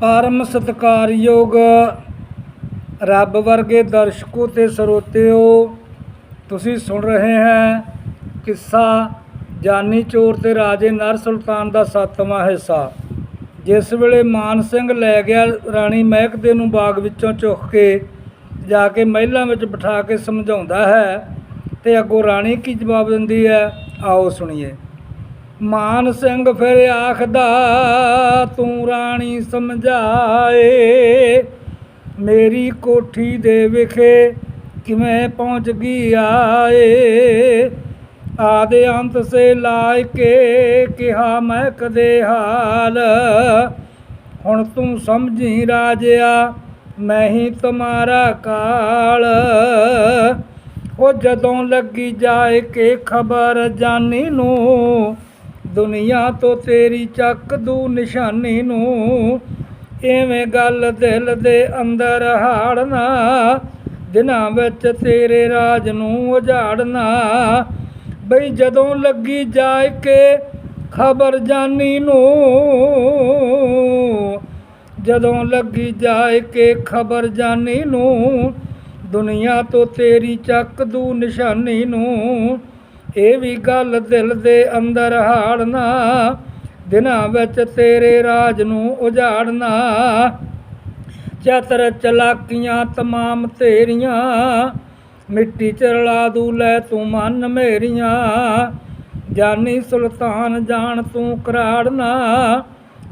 ਪਰਮ ਸਤਿਕਾਰਯੋਗ ਰੱਬ ਵਰਗੇ ਦਰਸ਼ਕੋ ਤੇ ਸਰੋਤਿਓ, ਤੁਸੀਂ ਸੁਣ ਰਹੇ ਹੈ ਕਿੱਸਾ ਜਾਨੀ ਚੋਰ ਤੇ ਰਾਜੇ ਨਰ ਸੁਲਤਾਨ ਦਾ ਸੱਤਵਾਂ ਹਿੱਸਾ। ਜਿਸ ਵੇਲੇ ਮਾਨ ਸਿੰਘ ਲੈ ਗਿਆ ਰਾਣੀ ਮਹਿਕਦੇ ਨੂੰ ਬਾਗ ਵਿੱਚੋਂ ਚੁੱਕ ਕੇ, ਜਾ ਕੇ ਮਹਿਲਾਂ ਵਿੱਚ ਬਿਠਾ ਕੇ ਸਮਝਾਉਂਦਾ ਹੈ ਤੇ ਅੱਗੋਂ ਰਾਣੀ ਕੀ ਜਵਾਬ ਦਿੰਦੀ ਹੈ, ਆਓ ਸੁਣੀਏ। ਮਾਨ ਸਿੰਘ ਫਿਰ ਆਖਦਾ, ਤੂੰ ਰਾਣੀ ਸਮਝਾਏ, ਮੇਰੀ ਕੋਠੀ ਦੇ ਵਿਖੇ ਕਿਵੇਂ ਪਹੁੰਚ ਗਈ ਆਏ? ਆਦੇ ਅੰਤ ਸੇ ਲਾਇ ਕੇ ਕਿਹਾ, ਮੈਂ ਕਦੇ ਹਾਲ, ਹੁਣ ਤੂੰ ਸਮਝੀ ਰਾਜਿਆ, ਮੈਂ ਹੀ ਤੁਮਾਰਾ ਕਾਲ। ਉਹ ਜਦੋਂ ਲੱਗੀ ਜਾਏ ਕੇ ਖਬਰ ਜਾਨੀ ਨੂੰ ਦੁਨੀਆ ਤੋਂ ਤੇਰੀ ਚੱਕ ਦੂ ਨਿਸ਼ਾਨੀ ਨੂੰ। ਐਵੇਂ ਗੱਲ ਦਿਲ ਦੇ ਅੰਦਰ ਹਾੜਨਾ, ਦਿਨਾਂ ਵਿੱਚ ਤੇਰੇ ਰਾਜ ਨੂੰ ਉਜਾੜਨਾ। ਬਈ ਜਦੋਂ ਲੱਗੀ ਜਾਏ ਕੇ ਖਬਰ ਜਾਨੀ ਨੂੰ। ਜਦੋਂ ਲੱਗੀ ਜਾਏ ਕੇ ਖਬਰ ਜਾਨੀ ਨੂੰ, ਦੁਨੀਆ ਤੋਂ ਤੇਰੀ ਚੱਕ ਦੂ ਨਿਸ਼ਾਨੀ ਨੂੰ। ਇਹ ਵੀ ਗੱਲ ਦਿਲ ਦੇ ਅੰਦਰ ਹਾੜਨਾ, ਦਿਨਾਂ ਵਿੱਚ ਤੇਰੇ ਰਾਜ ਨੂੰ ਉਜਾੜਨਾ। ਚਤਰ ਚਲਾਕੀਆਂ ਤਮਾਮ ਤੇਰੀਆਂ, ਮਿੱਟੀ ਚ ਰਲਾ ਦੂ ਲੈ ਤੂੰ ਮਨ ਮੇਰੀਆਂ। ਜਾਨੀ ਸੁਲਤਾਨ ਜਾਣ ਤੂੰ ਕਰਾੜਨਾ,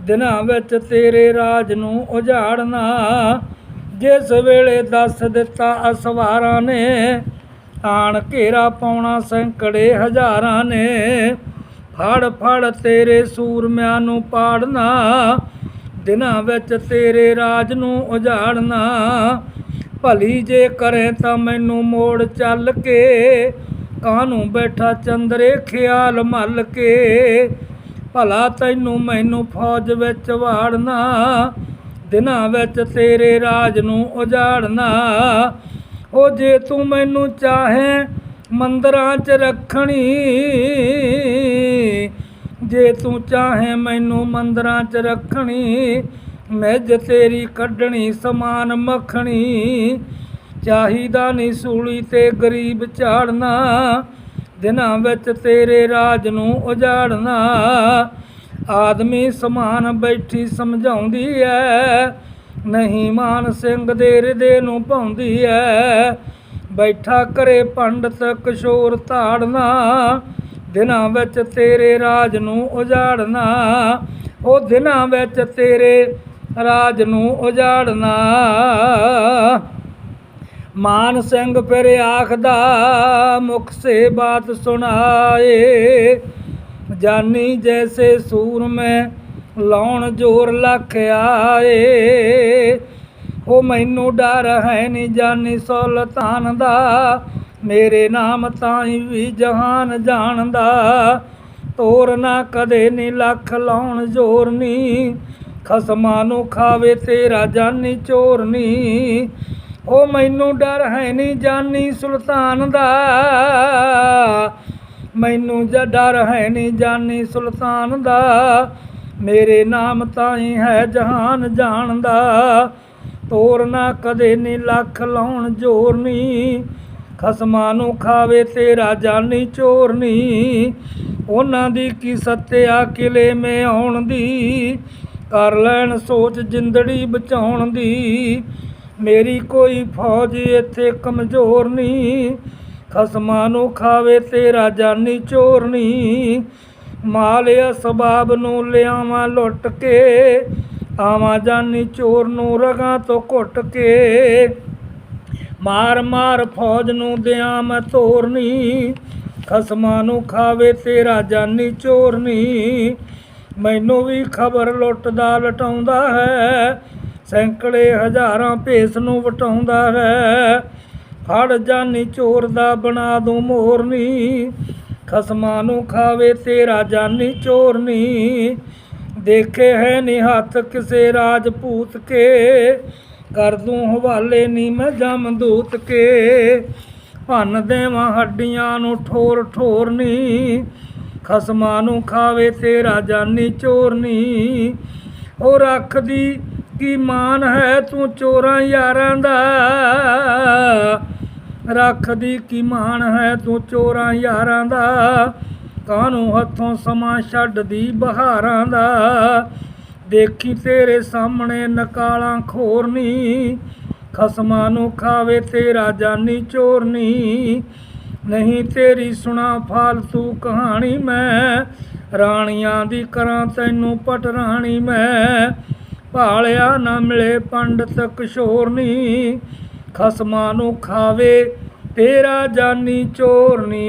ਦਿਨਾਂ ਵਿੱਚ ਤੇਰੇ ਰਾਜ ਨੂੰ ਉਜਾੜਨਾ। ਜਿਸ ਵੇਲੇ ਦੱਸ ਦਿੱਤਾ ਅਸਵਾਰਾਂ ਨੇ ਆਣ ਘੇਰਾ ਪਾਉਣਾ ਸੈਂਕੜੇ ਹਜ਼ਾਰਾਂ ਨੇ। ਫੜ ਫੜ ਤੇਰੇ ਸੂਰਮਿਆਂ ਨੂੰ ਪਾੜਨਾ, ਦਿਨਾਂ ਵਿੱਚ ਤੇਰੇ ਰਾਜ ਨੂੰ ਉਜਾੜਨਾ। ਭਲੀ ਜੇ ਕਰੇ ਤਾਂ ਮੈਨੂੰ ਮੋੜ ਚੱਲ ਕੇ, ਕਾਹਨੂੰ ਬੈਠਾ ਚੰਦਰੇ ਖਿਆਲ ਮੱਲ ਕੇ। ਭਲਾ ਤੈਨੂੰ ਮੈਨੂੰ ਫੌਜ ਵਿੱਚ ਵਾੜਨਾ, ਦਿਨਾਂ ਵਿੱਚ ਤੇਰੇ ਰਾਜ ਨੂੰ ਉਜਾੜਨਾ। ਉਹ ਜੇ ਤੂੰ ਮੈਨੂੰ ਚਾਹੇ ਮੰਦਰਾਂ 'ਚ ਰੱਖਣੀ, ਜੇ ਤੂੰ ਚਾਹੇ ਮੈਨੂੰ ਮੰਦਰਾਂ 'ਚ ਰੱਖਣੀ, ਮੈਜ ਤੇਰੀ ਕੱਢਣੀ, ਸਮਾਨ ਮੱਖਣੀ, ਚਾਹੀਦਾ ਨਹੀਂ ਸੂਲੀ ਤੇ ਗਰੀਬ ਝਾੜਨਾ, ਦਿਨਾਂ ਵਿੱਚ ਤੇਰੇ ਰਾਜ ਨੂੰ ਉਜਾੜਨਾ। ਆਦਮੀ ਸਮਾਨ ਬੈਠੀ ਸਮਝਾਉਂਦੀ ਐ ਨਹੀਂ ਮਾਨ ਸਿੰਘ ਦੇ ਹਿਰਦੇ ਨੂੰ ਪਾਉਂਦੀ ਐ। ਬੈਠਾ ਕਰੇ ਪੰਡਤ ਕਿਸ਼ੋਰ ਧਾੜਨਾ, ਦਿਨਾਂ ਵਿੱਚ ਤੇਰੇ ਰਾਜ ਨੂੰ ਉਜਾੜਨਾ, ਉਹ ਦਿਨਾਂ ਵਿੱਚ ਤੇਰੇ ਰਾਜ ਨੂੰ ਉਜਾੜਨਾ। ਮਾਨ ਸਿੰਘ ਫਿਰ ਆਖਦਾ, ਮੁਖ ਸੇ ਬਾਤ ਸੁਣਾਏ, ਜਾਨੀ ਜੈਸੇ ਸੂਰ ਮੈਂ ਲਾਉਣ ਜੋਰ ਲੱਖ ਆਏ। ਉਹ ਮੈਨੂੰ ਡਰ ਹੈ ਨਹੀਂ ਜਾਨੀ ਸੁਲਤਾਨ ਦਾ। ਮੇਰੇ ਨਾਮ ਤਾਈ ਵੀ ਜਹਾਨ ਜਾਣਦਾ। ਤੋਰ ਨਾ ਕਦੇ ਨਹੀਂ ਲੱਖ ਲਾਉਣ ਜੋਰ ਨਹੀਂ ਖਸਮਾਂ ਨੂੰ ਖਾਵੇ ਤੇਰਾ ਜਾਨੀ ਚੋਰ ਨਹੀਂ ਉਹ ਮੈਨੂੰ ਡਰ ਹੈ ਨਹੀਂ ਜਾਨੀ ਸੁਲਤਾਨ ਦਾ। ਮੈਨੂੰ ਜ ਡਰ ਹੈ ਨਹੀਂ ਜਾਨੀ ਸੁਲਤਾਨ ਦਾ। ਮੇਰੇ ਨਾਮ ਤਾਈ ਹੈ ਜਹਾਨ ਜਾਣਦਾ। ਤੋਰਨਾ ਕਦੇ ਨਹੀਂ ਲੱਖ ਲਾਉਣ ਜੋਰ ਖਸਮਾਂ ਨੂੰ ਖਾਵੇ ਤੇਰਾ ਜਾਨੀ ਚੋਰਨੀ। ਉਹਨਾਂ ਦੀ ਕੀ ਸੱਤਿਆ ਕਿਲੇ ਮੇ ਆਉਣ ਦੀ। ਕਰ ਲੈਣ ਸੋਚ ਜਿੰਦੜੀ ਬਚਾਉਣ ਦੀ। ਮੇਰੀ ਕੋਈ ਫੌਜ ਇੱਥੇ ਕਮਜ਼ੋਰ ਨਹੀਂ ਖਸਮਾਂ ਨੂੰ ਖਾਵੇ ਤੇਰਾ ਜਾਨੀ ਚੋਰਨੀ। ਮਾਲਿਆ ਸਬਾਬ ਨੂੰ ਲਿਆਵਾਂ ਲੁੱਟ ਕੇ, ਆਵਾਂ ਜਾਨੀ ਚੋਰ ਨੂੰ ਰਗਾਂ ਤੋਂ ਘੁੱਟ ਕੇ। ਮਾਰ ਮਾਰ ਫੌਜ ਨੂੰ ਦਿਆਂ ਮੈਂ ਤੋਰਨੀ, ਖਸਮਾਂ ਨੂੰ ਖਾਵੇ ਤੇਰਾ ਜਾਨੀ ਚੋਰਨੀ। ਮੈਨੂੰ ਵੀ ਖਬਰ ਲੁੱਟਦਾ ਲਟਾਉਂਦਾ ਹੈ, ਸੈਂਕੜੇ ਹਜ਼ਾਰਾਂ ਭੇਸ ਨੂੰ ਵਟਾਉਂਦਾ ਹੈ। ਫੜ ਜਾਨੀ ਚੋਰ ਦਾ ਬਣਾ ਦੂੰ ਮੋਰਨੀ ਖਸਮਾਂ ਨੂੰ ਖਾਵੇ ਤੇਰਾ ਜਾਨੀ ਚੋਰਨੀ। ਦੇਖੇ ਹੈ ਨੀ ਹੱਥ ਕਿਸੇ ਰਾਜਪੂਤ ਕੇ। ਕਰ ਦੂੰ ਹਵਾਲੇ ਨੀ ਮੈਂ ਜਮਦੂਤ ਕੇ। ਭੰਨ ਦੇਵਾਂ ਹੱਡੀਆਂ ਨੂੰ ਠੋਰ ਠੋਰਨੀ। ਖਸਮਾਂ ਨੂੰ ਖਾਵੇ ਤੇਰਾ ਜਾਨੀ ਚੋਰਨੀ। ਉਹ ਰੱਖਦੀ ਕੀ ਮਾਨ ਹੈ ਤੂੰ ਚੋਰਾਂ ਯਾਰਾਂ ਦਾ। ਰੱਖ ਦੀ ਕੀ ਮਾਨ ਹੈ ਤੂੰ ਚੋਰਾਂ ਯਾਰਾਂ ਦਾ? ਕਾਹਨੂੰ ਹੱਥੋਂ ਸਮਾਂ ਛੱਡਦੀ ਬਹਾਰਾਂ ਦਾ? ਦੇਖੀ ਤੇਰੇ ਸਾਹਮਣੇ ਨਕਾਲਾਂ ਖੋਰਨੀ, ਖਸਮਾਂ ਨੂੰ ਖਾਵੇ ਤੇਰਾ ਜਾਨੀ ਚੋਰਨੀ। ਨਹੀਂ ਤੇਰੀ ਸੁਣਾ ਫਾਲਤੂ ਕਹਾਣੀ ਮੈਂ, ਰਾਣੀਆਂ ਦੀ ਕਰਾਂ ਤੈਨੂੰ ਪਟਰਾਣੀ ਮੈਂ। ਭਾਲਿਆ ਨਾ ਮਿਲੇ ਪੰਡਤ ਕਿਸ਼ੋਰਨੀ ਖਸਮਾਂ ਨੂੰ ਖਾਵੇ ਤੇਰਾ ਜਾਨੀ ਚੋਰਨੀ।